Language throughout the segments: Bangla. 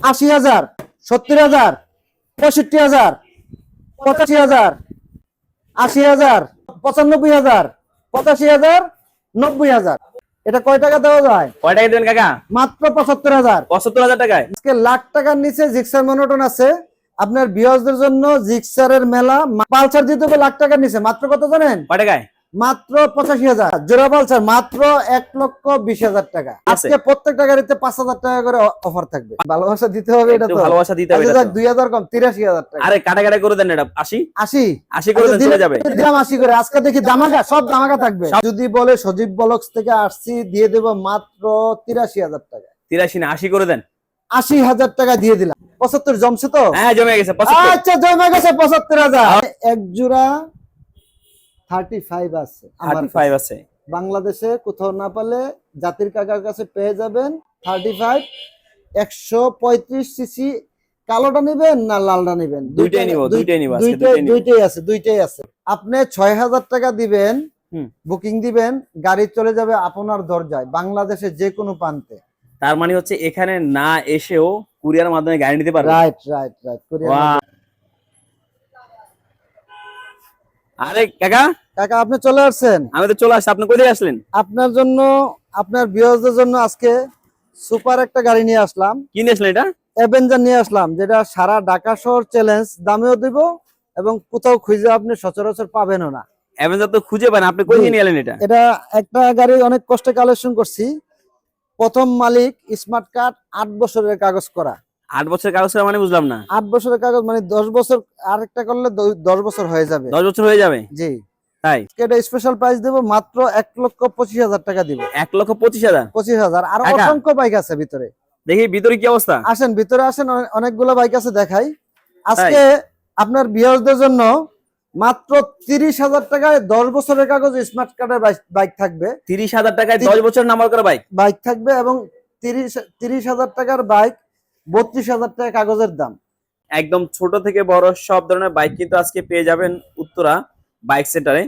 আশি হাজার সত্তর হাজার পঁয়ষট্টি হাজার পঁচাশি হাজার আশি হাজার পঁচানব্বই হাজার পঁচাশি হাজার নব্বই হাজার। এটা কয় টাকা দেওয়া যায়? কয় টাকা দেবেন কাকা? মাত্র পঁচাত্তর হাজার। পঁচাত্তর হাজার টাকায়? আজকে লাখ টাকার নিচে জিক্সার মনোটন আছে। আপনার বিহজদের জন্য জিক্সারের মেলা পালসার দিতে হবে লাখ টাকার নিচে। মাত্র কত জানেন? কয় টাকায়? মাত্র পঁচাশি হাজার। জোড়া পালসার মাত্র এক লক্ষ বিশ হাজার টাকা। আজকে প্রত্যেকটা গাড়িতে পাঁচ হাজার টাকা করে অফার থাকবে। ভালোবাসা দিতে হবে এটা তো। ভালোবাসা দিতে হবে আচ্ছা। দুই হাজার কম তিরাশি হাজার টাকা। আরে কাটা কাটা করে দেন এটা। আশি? আশি? আশি করে আচ্ছা, দিলে- যাবে। দিলাম আশি করে। আজকে দেখি দামাকা সব দামাকা থাকবে। যদি বলে সজীব বলক্স থেকে আসছি দিয়ে দেব মাত্র তিরাশি হাজার টাকা। তিরাশি না আশি করে দেন। আশি হাজার টাকা দিয়ে দিলাম। পঁচাত্তর জমছে তো? হ্যাঁ জমে গেছে আচ্ছা জমে গেছে পঁচাত্তর হাজার। এক জোড়া থার্টি ফাইভ আছে আমার থার্টি ফাইভ আছে। বাংলাদেশে কোথাও না পেলে জাতির কাকার কাছে পেয়ে যাবেন থার্টি ফাইভ একশো পঁয়ত্রিশ সিসি কালোটা নিবেন না লালটা নিবেন? দুইটাই নিবো, দুই- দুইটাই নিবো, দুইটাই দুইটাই আছে দুইটাই আছে। আপনি ছয় হাজার টাকা দিবেন। বুকিং দিবেন গাড়ি চলে যাবে আপনার দরজায় বাংলাদেশে যে কোনো প্রান্তে। তার মানে হচ্ছে এখানে না এসেও কুরিয়ার মাধ্যমে গাড়ি নিতে পারবে রাইট রাইট রাইট বাহ। আরে কাকা। কাকা আপনি চলে আসছেন? আমি তো চলে আসছি আপনি কোথায় আসলেন? আপনার জন্য আপনার বিয়সদের জন্য আজকে সুপার একটা গাড়ি নিয়ে আসলাম। কি নিয়ে আসলেন এটা? অ্যাভেঞ্জার নিয়ে আসলাম যেটা সারা ঢাকা শহর চ্যালেঞ্জ দামেও দিব এবং কোথাও খুঁজে আপনি সচরাচর পাবেনও না। অ্যাভেঞ্জার তো খুঁজে পান আপনি কোথায় নিয়ে এলেন এটা? এটা একটা গাড়ি অনেক কষ্টে কালেকশন করছি। প্রথম মালিক স্মার্ট কার্ড আট বছরের কাগজ করা। আট বছরের কাগজ করা মানে বুঝলাম না। আট বছরের কাগজ মানে দশ বছর আরেকটা করলে দশ বছর হয়ে যাবে। দশ বছর হয়ে যাবে? জি। তাই? এটা স্পেশাল প্রাইস দেবো মাত্র এক লক্ষ পঁচিশ হাজার টাকা দিব। এক লক্ষ পঁচিশ হাজার? পঁচিশ হাজার। আর? অসংখ্য বাইক আছে ভিতরে। দেখি ভিতরে কি অবস্থা? আসেন ভিতরে আসেন অনেকগুলো বাইক আছে দেখাই। আজকে আপনার বিয়ারদের জন্য মাত্র তিরিশ হাজার টাকায় দশ বছরের কাগজ স্মার্ট কার্ডের বাইক থাকবে। তিরিশ হাজার টাকায় দশ বছর নাম্বার করা বাইক বাইক থাকবে এবং তিরিশ তিরিশ হাজার টাকার বাইক বত্রিশ হাজার টাকা কাগজের দাম। একদম ছোট থেকে বড় সব ধরনের বাইক কিন্তু আজকে পেয়ে যাবেন উত্তরা বাইক সেন্টারে।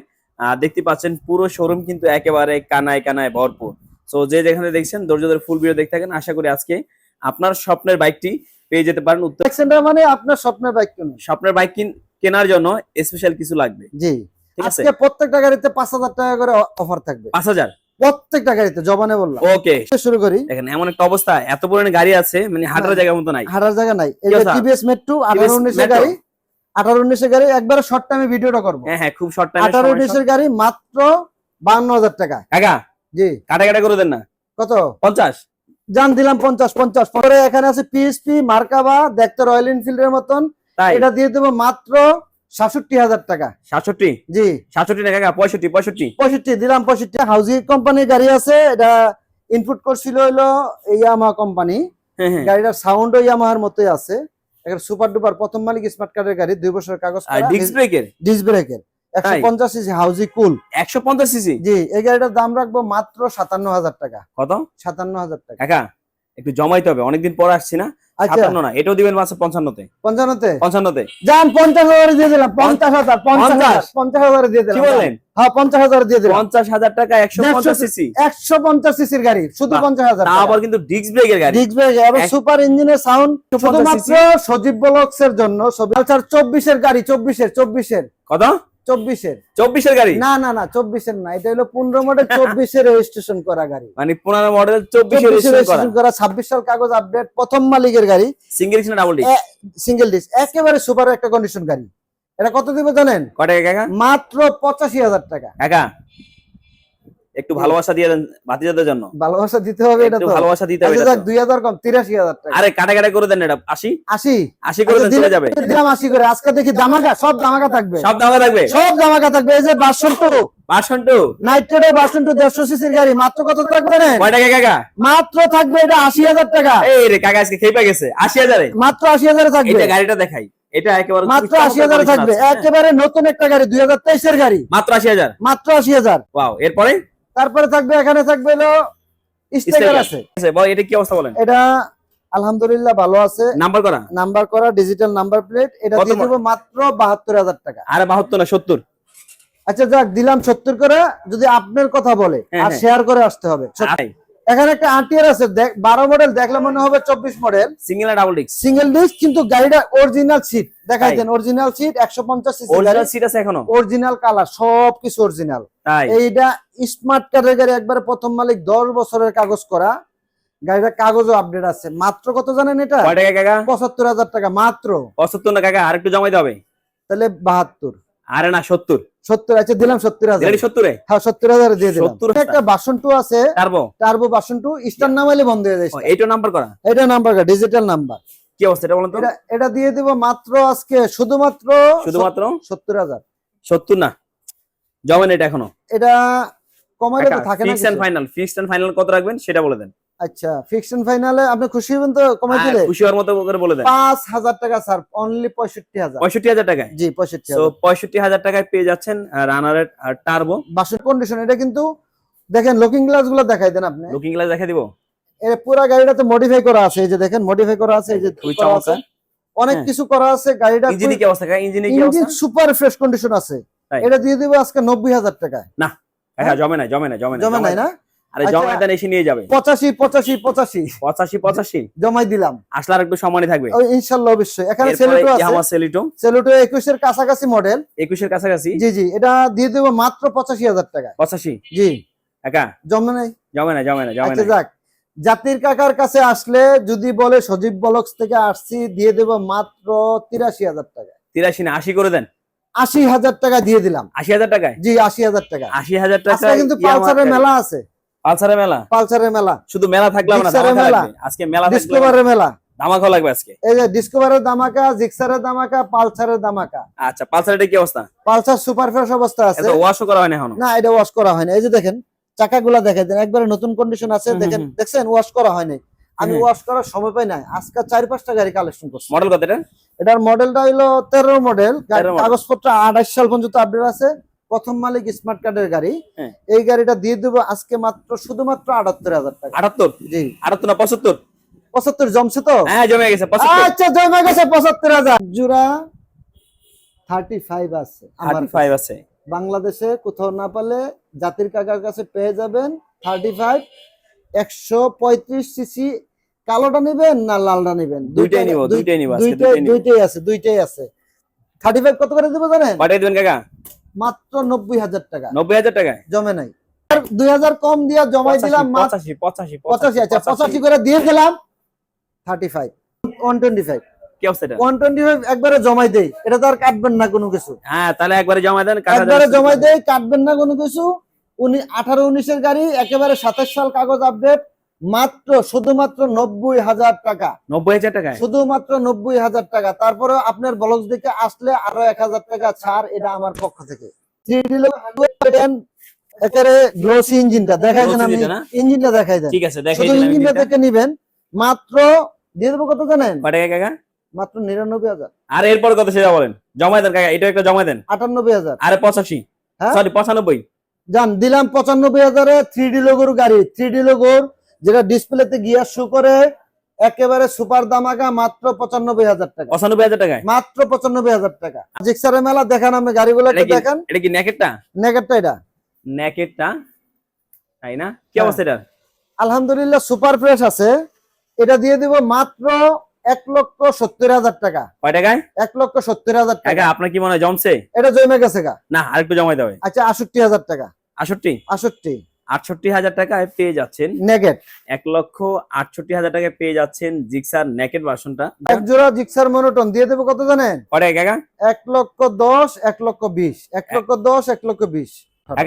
দেখতে পাচ্ছেন পুরো শোরুম কিন্তু একেবারে কানায় কানায় ভরপুর। তো যে যেখানে দেখছেন ধৈর্য ধরে ফুল ভিডিও দেখতে থাকেন আশা করি আজকে আপনার স্বপ্নের বাইকটি পেয়ে যেতে পারেন উত্তর। বাইক সেন্টার মানে আপনার স্বপ্নের বাইক কিনুন স্বপ্নের বাইক কেনার জন্য স্পেশাল কিছু লাগবে। জি। আজকে প্রত্যেকটা গাড়িতে পাঁচ হাজার টাকা করে অফার থাকবে। পাঁচ হাজার? প্রত্যেকটা গাড়িতে জবানে বললাম। ওকে শুরু করি। দেখেন এমন একটা অবস্থা এত পরিমাণে গাড়ি আছে মানে হাঁটার হ্যাঁ। জায়গার মতো নাই। হারার জায়গা নাই। টিভিএস মেট্রো আঠারো উনিশের Metro? গাড়ি আঠারো উনিশের গাড়ি একবারে শর্ট টাইমে ভিডিওটা করব। হ্যাঁ হ্যাঁ খুব শর্ট টাইম উনিশের গাড়ি মাত্র বান্ন হাজার টাকা। কাকা জি। কাটা কাটা করে দেন না। কত? পঞ্চাশ। জান দিলাম পঞ্চাশ পঞ্চাশ। পরে এখানে আছে পিএসপি মার্কাবা দেখতে রয়্যাল এনফিল্ডের মতন। এটা দিয়ে দেবো মাত্র সাতষট্টি হাজার টাকা। সাতষট্টি? জি। সাতষট্টি কাকা? পঁয়ষট্টি পঁয়ষট্টি? পঁয়ষট্টি দিলাম পঁয়ষট্টি। হাউজিং কোম্পানির গাড়ি আছে এটা ইনপুট করছিল হইল ইয়ামা কোম্পানি হ্যাঁ হ্যাঁ। গাড়িটার সাউন্ডও ইয়ামাহার মতোই আছে। একটা সুপার ডুপার প্রথম মালিক স্মার্ট কার্ডের গাড়ি দুই বছরের কাগজ ডিস্ক ব্রেকের ডিস্ক ব্রেকের একশো পঞ্চাশ সিসি হাউজি কুল একশো পঞ্চাশ সিসি জি এই গাড়িটার দাম রাখব মাত্র সাতান্ন হাজার টাকা। কত? সাতান্ন হাজার টাকা। একটু জমাইতে হবে। অনেকদিন পর আসছি না। সাতান্ন না এটাও দিবেন মাসে পঞ্চান্নতে। পঞ্চান্নতে? পঞ্চান্নতে। যান পঞ্চাশ হাজারে দিয়ে দিলাম পঞ্চাশ হাজার পঞ্চাশ পঞ্চাশ? পঞ্চাশ দিয়ে দিলাম। বললেন? হ্যাঁ পঞ্চাশ হাজারে দিয়ে দিলাম। পঞ্চাশ হাজার টাকা একশো পঞ্চাশ সিসি একশো পঞ্চাশ সিসির গাড়ি শুধু পঞ্চাশ হাজার আবার কিন্তু ডিস্ক ব্রেকের গাড়ি। ডিস্ক ব্রেক এবং সুপার ইঞ্জিনের সাউন্ড 150 শুধুমাত্র সজীব ব্লকস এর জন্য চব্বিশের গাড়ি চব্বিশের চব্বিশের। কত? চব্বিশের। চব্বিশের গাড়ি? না না না চব্বিশের না এটা হলো পনেরো মডেল চব্বিশের রেজিস্ট্রেশন করা গাড়ি। মানে পনেরো মডেল চব্বিশের রেজিস্ট্রেশন করা। রেজিস্ট্রেশন ছাব্বিশ সাল কাগজ আপডেট প্রথম মালিকের গাড়ি। Single disc double disc single disc একেবারে সুপার একটা কন্ডিশন গাড়ি। এটা কত দিব জানেন? টাকা মাত্র পঁচাশি হাজার টাকা। একটু ভালোবাসা দিয়ে দেন ভাতিজাদের জন্য। ভালোবাসা দিতে হবে এটা তো। ভালোবাসা দিতে হবে আচ্ছা এটা যাক তো। দুই হাজার কম তিরাশি হাজার টাকা। আরে কাটা কাটা করে দেন এটা আশি? আশি? আশি করে আচ্ছা, দেন চলে যাবে। দিলাম আশি করে। আজকে দেখি দামাকা সব দামাকা থাকবে। সব দামে থাকবে? সব দামাকা থাকবে। এই যে বাসন টু পাঁচশো টু নাইট্রেডে বাসন টু দেড়শো সিসির গাড়ি। মাত্র কত থাকবে জানেন? কয় টাকা কাকা? মাত্র থাকবে এটা আশি হাজার টাকা। এই রে কাকা আজকে খেয়ে গেছে। আশি হাজারে? মাত্র আশি হাজারে থাকবে। এটা গাড়িটা দেখাই। এটা একেবারে মাত্র আশি হাজারে থাকবে। একেবারে নতুন একটা গাড়ি দুই হাজার তেইশের গাড়ি। মাত্র আশি হাজার? মাত্র আশি হাজার। ওয়াও এরপরে? তারপরে থাকবে এখানে থাকবে হলো স্টিকার আছে। বল এটা কি অবস্থা বলেন? এটা আলহামদুলিল্লাহ ভালো আছে। নাম্বার করা? নাম্বার করা ডিজিটাল নাম্বার প্লেট এটা দিয়ে দেবো মাত্র বাহাত্তর হাজার টাকা। আরে বাহাত্তর না সত্তর? আচ্ছা যাক দিলাম সত্তর করে। যদি আপনার কথা বলে হ্যাঁ, আর হ্যাঁ। শেয়ার করে আসতে হবে এখানে একটা আরটিআর আছে দেখ বারো মডেল দেখলে মনে হবে চব্বিশ model single double disc single disc কিন্তু গাড়িটা অরিজিনাল সিট দেখাই দেন অরিজিনাল সিট একশো পঞ্চাশ অরিজিনাল সিট আছে এখনও। অরিজিনাল কালার সব কিছু অরিজিনাল এইটা স্মার্ট কার্ডের গাড়ি একবারে প্রথম মালিক দশ বছরের কাগজ করা। গাড়িটা কাগজও আপডেট আছে। মাত্র কত জানেন এটা? পঁচাত্তর হাজার টাকা মাত্র। পঁচাত্তর না কাকা? আর একটু জমাইতে হবে। তাহলে বাহাত্তর। আরে না সত্তর। সত্তর আছে দিলাম সত্তর হাজার। সত্তরে? হ্যাঁ সত্তর হাজার দিয়ে দিলাম। 70 একটা বাসন টু আছে turbo turbo version two star নামাইলে বন্ধ হয়ে যায়। এইটা নাম্বার করা? এটা নাম্বার ডিজিটাল নাম্বার কি অবস্থা এটা বলুন তো। এটা এটা দিয়ে দিব মাত্র আজকে শুধুমাত্র শুধুমাত্র? সত্তর হাজার। সত্তর না। জমেন এটা এখনও। এটা কমাইলে তো থাকে না fixed and final fixed and final কত রাখবেন সেটা বলে দেন। আচ্ছা ফিকশন ফাইনালে আপনি খুশি হবেন তো? কমাই হ্যাঁ, দিলে? খুশি হওয়ার মতো করে বলে দেন। পাঁচ হাজার টাকা স্যার অনলি পঁয়ষট্টি হাজার। পঁয়ষট্টি হাজার টাকায়? জি পঁয়ষট্টি তো হাজার পঁয়ষট্টি হাজার টাকায় পেয়ে যাচ্ছেন রানারের টার্বো বাসের কন্ডিশন এটা কিন্তু দেখেন লুকিং গ্লাসগুলো দেখাই দেন আপনি। লুকিং গ্লাস দেখা দিব? এর পুরা গাড়িটাতে মডিফাই করা আছে এই যে দেখেন মডিফাই করা আছে এই যে খুবই। চমৎকার। অনেক হ্যাঁ। কিছু করা আছে গাড়িটা ইঞ্জিনে কি অবস্থা? কাকা ইঞ্জিনে কি ইঞ্জিন সুপার ফ্রেশ কন্ডিশন আছে। এটা দিয়ে দিব আজকে নব্বই হাজার টাকায়। হ্যাঁ জমে না জমে না জমে না জমা নাই। না? আরে আচ্ছা। জমে দেন এসে নিয়ে যাবে। পঁচাশি পঁচাশি পঁচাশি। পঁচাশি পঁচাশি। জমাই দিলাম। আসলে আর একটু সম্মানই থাকবে। ওই ইনশাল্লাহ অবশ্যই। এখানে সেলুটো আছে? সেলিটো সেলুটো একুশের কাছাকাছি মডেল একুশের কাছাকাছি? জি জি। এটা দিয়ে দেবো মাত্র পঁচাশি হাজার টাকা। পঁচাশি? জি। একা? জমা নেই? জমে না জমে না জমে আচ্ছা না যাক। জাতির কাকার কাছে আসলে যদি বলে সজীব বলক্স থেকে আসছি দিয়ে দেব মাত্র তিরাশি হাজার টাকা। তিরাশি না আশি করে দেন। আশি হাজার টাকা দিয়ে দিলাম। আশি হাজার টাকায়? জি আশি হাজার টাকা। আশি হাজার টাকা কিন্তু পালসারের মেলা আছে। পালসারের মেলা? পালসারের মেলা। শুধু মেলা থাকলাম না মেলা। আজকে মেলা ডিসকভারের মেলা। ধামাকা লাগবে আজকে। এই যে ডিসকভারের দামাকা জিক্সারের দামাকা পালসারের দামাকা আচ্ছা পালসারের কি অবস্থা? পালসার সুপার ফ্রেশ অবস্থা আছে। এত ওয়াশও করা হয় এখনও। না এটা ওয়াশ করা হয়নি। এই যে দেখেন চাকাগুলা দেখেন একবারে নতুন কন্ডিশন আছে দেখেন দেখছেন ওয়াশ করা হয়নি। আমি ওয়াশ করার সময় পাই নাই। আজকে চার পাঁচটা গাড়ি কালেকশন করছি। মডেল কত এটা? এটার মডেলটা হইল তেরো মডেল কাগজপত্র আঠাশ সাল পর্যন্ত আপডেট আছে। প্রথম মালিক স্মার্ট কার্ডের গাড়ি। হ্যাঁ। এই গাড়িটা দিয়ে দেবো আজকে মাত্র শুধুমাত্র আটাত্তর হাজার টাকা। আটাত্তর? জি। আটাত্তর না পঁচাত্তর? পঁচাত্তর জমছে তো? হ্যাঁ জমে গেছে আচ্ছা জমা গেছে পঁচাত্তর হাজার। জোড়া থার্টি ফাইভ আছে থার্টি ফাইভ আছে। বাংলাদেশে কোথাও না পালে জাতির কাকার কাছে পেয়ে যাবেন থার্টি ফাইভ একশো পঁয়ত্রিশ সিসি কালোটা নেবেন না লালটা নেবেন? দুইটাই নিব দুইটাই নিব দুইটাই আছে দুইটাই আছে। থার্টি ফাইভ কত করে দেবো জানেন? কয়টাই দিবেন কাকা। মাত্র নব্বই হাজার টাকা। নব্বই হাজার টাকায়? জমে নাই। দুই হাজার কম দিয়া জমাই দিলাম পঁচাশি পঁচাশি পঁচাশি আচ্ছা পঁচাশি। করে দিয়ে দিলাম thirty five one twenty five একবারে জমাই দেই। এটা তো আর কাটবেন না কোনো কিছু। হ্যাঁ তাহলে একবারে জমা দেন কাটা একবারে জমাই দেয় কাটবেন না কোনো কিছু। উনি আঠারো উনিশের গাড়ি একেবারে সাতাশ সাল কাগজ আপডেট মাত্র শুধুমাত্র নব্বই হাজার টাকা। নব্বই হাজার টাকায়? শুধুমাত্র নব্বই হাজার টাকা। তারপরে আপনার ব্লগস দেখে আসলে আরও এক হাজার টাকা ছাড় এটা আমার পক্ষ থেকে। একেবারে গ্লোসি ইঞ্জিনটা দেখাই দেন আমি। ইঞ্জিনটা দেখাই দেন। ঠিক আছে শুধু ইঞ্জিনটা ইঞ্জিনটা। দেখে নিবেন। মাত্র দিয়ে দেবো কত জানেন? কাকা? মাত্র নিরানব্বই হাজার। আর এরপর কত সেটা বলেন? দেন কাকা এটা একটা জমাই দেন। আটানব্বই হাজার। আরে পঁচাশি। হ্যাঁ? সরি পঁচানব্বই। যান দিলাম পঁচানব্বই হাজারে থ্রি ডি লোগোর গাড়ি। থ্রি ডি লোগোর যেটা ডিসপ্লেতে গিয়ার শো করে একেবারে সুপার দামাকা মাত্র পঁচানব্বই হাজার টাকা। পঁচানব্বই হাজার টাকায়? মাত্র পঁচানব্বই হাজার টাকা। জিক্সারের মেলা দেখান আমি গাড়িগুলো দেখান। এটা কি নেকেটটা? নেগেটটা এটা। নেকেটটা? তাই না? কি হ্যাঁ। অবস্থা এটা আলহামদুলিল্লাহ সুপার ফ্রেশ আছে। এটা দিয়ে দিব মাত্র এক লক্ষ সত্তর হাজার টাকা। কয় টাকায়? এক লক্ষ সত্তর হাজার টাকা। আপনার কি মনে হয় জমছে? এটা জমে গেছে না আরেকটু জমাই দেবে আচ্ছা আষট্টি হাজার টাকা। আটষট্টি আষট্টি। আটষট্টি হাজার টাকায় পেয়ে যাচ্ছেন নেগেট এক লক্ষ আটষট্টি হাজার টাকায় পেয়ে যাচ্ছেন জিক্সার নেকেট ভার্সনটা এক জোড়া জিক্সার মনোটন দিয়ে দেবো কত জানেন টাকা কাকা এক লক্ষ দশ এক লক্ষ বিশ এক লক্ষ দশ এক লক্ষ বিশ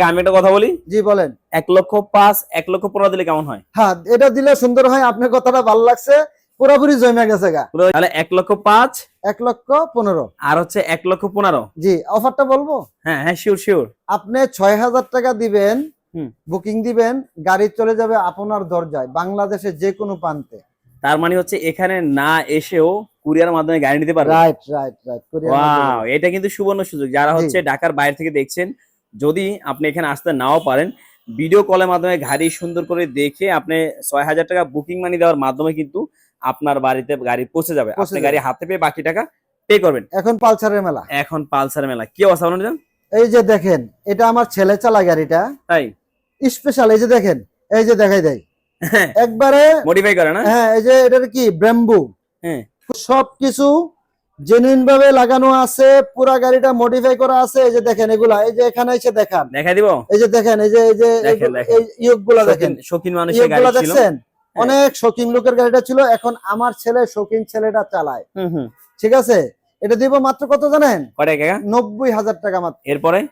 আমি একটা কথা বলি জি বলেন এক লক্ষ পাঁচ এক লক্ষ পনেরো দিলে কেমন হয় হ্যাঁ এটা দিলে সুন্দর হয় আপনার কথাটা ভালো লাগছে পুরোপুরি জমে গেছে গা তাহলে এক লক্ষ পাঁচ এক লক্ষ পনেরো আর হচ্ছে এক লক্ষ পনেরো জি অফারটা বলব হ্যাঁ হ্যাঁ শিওর শিওর আপনি ছয় হাজার টাকা দিবেন। বুকিং দিবেন গাড়ি চলে যাবে আপনার দরজায় বাংলাদেশে যে কোনো প্রান্তে। তার মানে হচ্ছে এখানে না এসেও কুরিয়ার মাধ্যমে গাড়ি নিতে পারবে? রাইট রাইট রাইট ওয়াও এটা কিন্তু সুবর্ণ সুযোগ। যারা হচ্ছে ঢাকার বাইরে থেকে দেখছেন যদি আপনি এখানে আসতে নাও পারেন ভিডিও কলের মাধ্যমে গাড়ি সুন্দর করে দেখে আপনি ছয় হাজার টাকা বুকিং মানি দেওয়ার মাধ্যমে কিন্তু আপনার বাড়িতে গাড়ি পৌঁছে যাবে। আপনি গাড়ি হাতে পেয়ে বাকি টাকা পে করবেন। এখন পালসারের মেলা। এখন পালসার মেলা। কি অবস্থা বলুন এই যে দেখেন এটা আমার ছেলে চালা গাড়িটা। তাই? স্পেশাল এই যে দেখেন এই যে দেখাই দেয় একবারে মডিফাই করে না? হ্যাঁ এই যে এটার কি? ব্যাম্বু। হ্যাঁ। সবকিছু জেনুইন ভাবে লাগানো আছে পুরা গাড়িটা মডিফাই করা আছে। এই যে দেখেন এগুলা এই যে এখানে এসে দেখান। দেখাই দিব? এই যে দেখেন এই যে এই যে এগু- দেখেন। এই ইয়োগ দেখেন। শৌখিন- মানুষের গাড়ি ছিল। দেখছেন? অনেক শৌখিন লোকের গাড়িটা ছিল। এখন আমার ছেলে শৌখিন ছেলেটা চালায়। হুম হুম। ঠিক আছে? এটা দিব মাত্র কত জানেন? কাকা নব্বই হাজার টাকা মাত্র। এরপরে?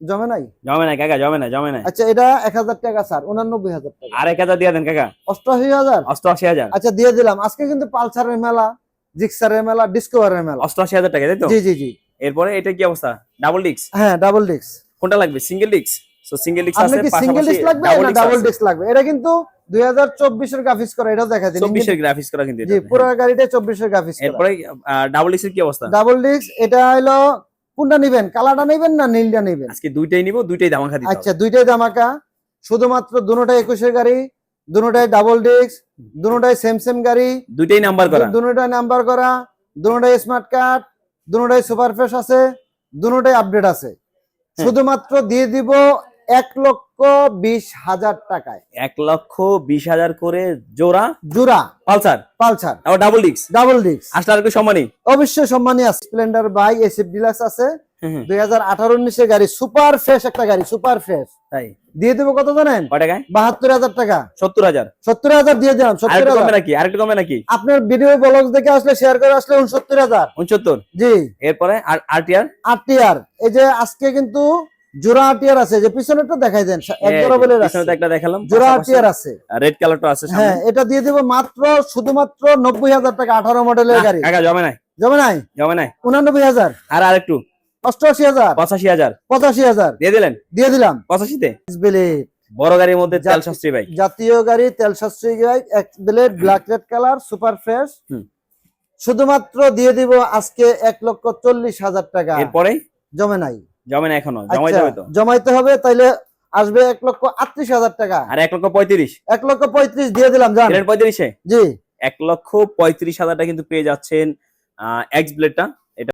জমে নাই? জমে না কাকা জমে না জমে না আচ্ছা এটা এক হাজার টাকা স্যার উনানব্বই হাজার টাকা। আর এক হাজার দিয়ে দেন কাকা। অষ্টআশি হাজার? অষ্টআশি হাজার। আচ্ছা দিয়ে দিলাম। আজকে কিন্তু পালসারের মেলা জিক্সারের মেলা ডিসকভারের মেলা। অষ্টআশি হাজার টাকা তাই তো? জি জি জি। এরপরে এটা কি অবস্থা? ডাবল ডিক্স হ্যাঁ ডাবল ডিস্ক কোনটা লাগবে? সিঙ্গেল ডিক্স সো সিঙ্গেল ডিক্স আছে কি সিঙ্গেল পাশাপাশি ডিস্ক লাগবে না ডাবল ডিস্ক লাগবে? এটা কিন্তু দুই হাজার চব্বিশের গ্রাফিক্স করা এটাও দেখা দিন চব্বিশের গ্রাফিক্স করা কিন্তু জি পুরো গাড়িটা চব্বিশের গ্রাফিক্স এরপরে ডাবল ডিক্সের কি অবস্থা? ডাবল ডিস্ক এটা হলো কোনটা নেবেন? কালারটা নেবেন না নীলটা নেবেন? আজকে দুইটাই নিব দুইটাই ধামাকা দিতে আচ্ছা দুইটাই ধামাকা। শুধুমাত্র দুটোটাই একুশের গাড়ি দুটোটাই ডাবল ডিস্ক দুটোটাই সেম সেম গাড়ি দুইটাই নাম্বার করা। দুটোটাই নাম্বার করা দুটোটাই স্মার্ট কার্ড দুটোটাই সুপার ফ্রেশ আছে দুটোটাই আপডেট আছে। হ্যাঁ। শুধুমাত্র দিয়ে দিব এক লক্ষ বিশ হাজার টাকায়। এক লক্ষ বিশ হাজার করে জোড়া? জোড়া। পালসার? পালসার। আবার ডাবল ডিক্স ডাবল ডিস্ক আসলে আর কি সম্মানই অবশ্যই সম্মানী আছে। স্প্লেন্ডার বাই এসএফ ডিলাক্স আছে। হুম, হুম, দুই হাজার আঠারো উনিশের গাড়ি সুপার ফ্রেশ একটা গাড়ি সুপার ফ্রেশ তাই? দিয়ে দেবো কত জানেন? বাহাত্তর হাজার টাকা। সত্তর হাজার। সত্তর হাজার দিয়ে দিলাম সত্তর হাজার। নাকি? আরেকটু কমে নাকি? আপনার ভিডিও ব্লগ দেখে আসলে শেয়ার করে আসলে উনসত্তর হাজার। উনসত্তর? জি। এরপরে আর আরটিআর আট টিয়ার এই যে আজকে কিন্তু জোড়া আছে যে পিছনেরটা দেখাই দেন এক জোড়া বলে একটা দেখালাম জোড়া আট আছে। রেড কালারটা আছে হ্যাঁ এটা দিয়ে দিব মাত্র শুধুমাত্র নব্বই হাজার টাকা আঠারো মডেলের গাড়ি। কাকা জমে নাই। জমে নাই? জমে আর আরেকটু। দিয়ে দিলেন? দিয়ে দিলাম। ব্লেড বড় গাড়ির মধ্যে তেল শাস্ত্রী বাইক জাতীয় গাড়ি তেল সাশ্রয়ী গাড়ি এক blade black red colour super fresh শুধুমাত্র দিয়ে দিব আজকে এক লক্ষ চল্লিশ হাজার টাকা। এরপরে জমে নাই। জমে না এখনও জমাইতে হবে তো। জমাইতে হবে তাইলে আসবে এক লক্ষ আটত্রিশ হাজার টাকা। আর এক লক্ষ পঁয়ত্রিশ। এক লক্ষ পঁয়ত্রিশ দিয়ে দিলাম জান। পঁয়ত্রিশে? জি। এক লক্ষ পঁয়ত্রিশ হাজারটা কিন্তু পেয়ে যাচ্ছেন এক্স ব্লেডটা